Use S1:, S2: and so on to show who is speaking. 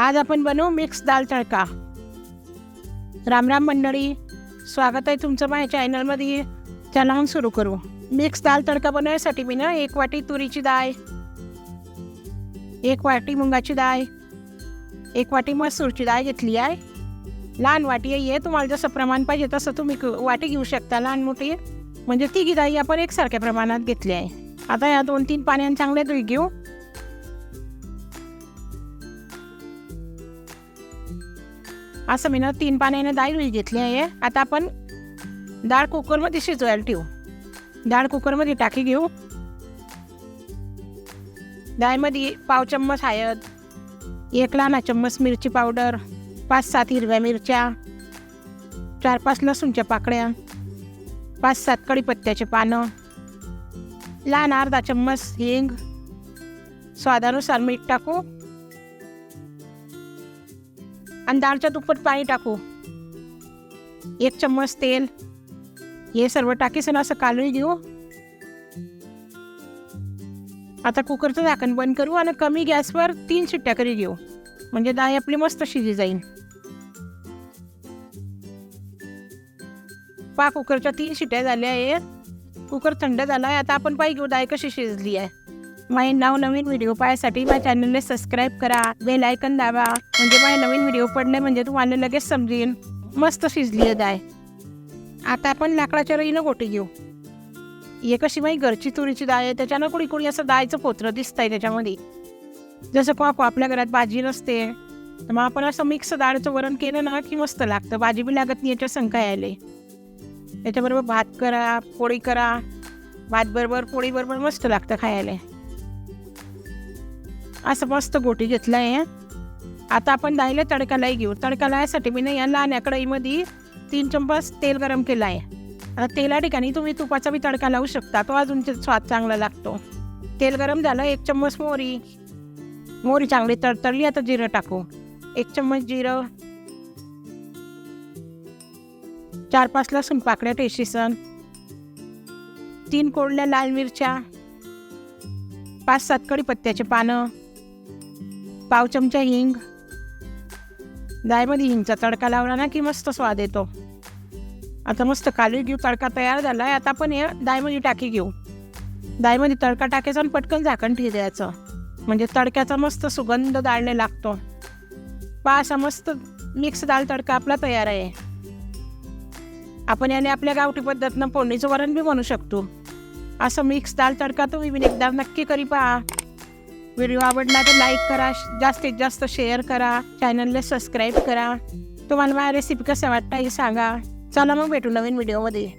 S1: आज आपण बनवू मिक्स दाल तडका. राम राम मंडळी स्वागत आहे तुमचं माझ्या चॅनलमध्ये. चला मग सुरू करू. मिक्स दाल तडका बनवण्यासाठी मी ना एक वाटी तुरीची डाळ एक वाटी मुंगाची डाळ एक वाटी मसूरची डाळ घेतली आहे. लहान वाटी आहे तुम्हाला जसं प्रमाण पाहिजे तसं तुम्ही क- वाटी घेऊ शकता लहान मोठी. म्हणजे तिघी डाळी आपण एकसारख्या प्रमाणात घेतली आहे. आता या दोन तीन पाण्याने चांगले धुई घेऊ. असं मी ना तीन पाण्याने डाळ धुई घेतली आहे. आता आपण डाळ कुकरमध्ये शिजवायला ठेवू. डाळ कुकरमध्ये टाकी घेऊ. डाळमध्ये पाव चम्मच हळद एक लहान चम्मच मिरची पावडर पाच सात हिरव्या मिरच्या चार पाच लसूणच्या पाकळ्या पाच सात कढीपत्त्याचे पानं लहान अर्धा चम्मच हिंग. स्वादानुसार मीठ टाकू. आणि दाळच्या दुप्पट पाणी टाकू. एक चम्मच तेल. हे सर्व टाकीसन असं कालवी घेऊ. आता कुकरचं झाकण बंद करू आणि कमी गॅसवर तीन शिट्ट्या करी घेऊ. म्हणजे डाळ आपली मस्त शिजी जाईल पा कुकरच्या तीन शिट्ट्या झाल्या आहेत. कुकर थंड झाला आहे आता आपण पाहिजे घेऊ डाळ कशी शिजली आहे. माझे नाव नवीन व्हिडिओ पाहायसाठी माझ्या चॅनलला सबस्क्राईब करा. बेल आयकन दाबा. म्हणजे माझे नवीन व्हिडिओ पडले म्हणजे तुम्हाला लगेच समजेल मस्त शिजली आहे आता आपण लाकडाच्या रईनं गोटी घेऊ. एक अशी माझी घरची तुरीची डाळ आहे त्याच्यानं कुणी कुणी असं डाळीचं पोत्र दिसतंय त्याच्यामध्ये. जसं को आपल्या घरात भाजी नसते तर मग आपण असं मिक्स डाळचं वरण केलं ना की मस्त लागतं. भाजी बी लागत नाही याच्या संख्या यायले त्याच्याबरोबर भात करा पोळी करा. भातबरोबर पोळीबरोबर मस्त लागतं खायला. असं मस्त गोटी घेतलं आहे आता आपण डाळीला तडकालाही घेऊ. तडका लावायसाठी मी ना या लहान कढईमध्ये तीन चम्मच तेल गरम केलं आहे आता तेला ठिकाणी तुम्ही तुपाचा बी तडका लावू शकता. तो अजून ते स्वाद चांगला लागतो. तेल गरम झालं एक चम्मच मोहरी. मोहरी चांगली तडतडली आता जिरं टाकू. एक चम्मच जिरं. चार पाच लसूण पाकळ्या टेशीसन तीन कोडल्या लाल मिरच्या. पाच सात कढीपत्त्याचे पानं. पाव चमचा हिंग. डाळीमध्ये हिंगचा तडका लावला ना की मस्त स्वाद येतो. आता मस्त काली घेऊ तडका तयार झाला आहे आता आपण हे डाळीमध्ये टाकी घेऊ. डाळीमध्ये तडका टाकायचा आणि पटकन झाकण ठेवायचं द्यायचं. म्हणजे तडक्याचा मस्त सुगंध डाळणे लागतो. पा असा मस्त मिक्स डाळ तडका आपला तयार आहे. आपण याने आपल्या गावठी पद्धतीनं फोडणीचं वरण बी बनवू शकतो. असं मिक्स दाल तडका तुम्ही एकदा नक्की करी पहा. व्हिडिओ आवडला तर लाईक करा जास्तीत जास्त शेअर करा चॅनलला सबस्क्राईब करा. तुम्हाला माझ्या रेसिपी कसं वाटतं हे सांगा. चला मग भेटू नवीन व्हिडिओमध्ये.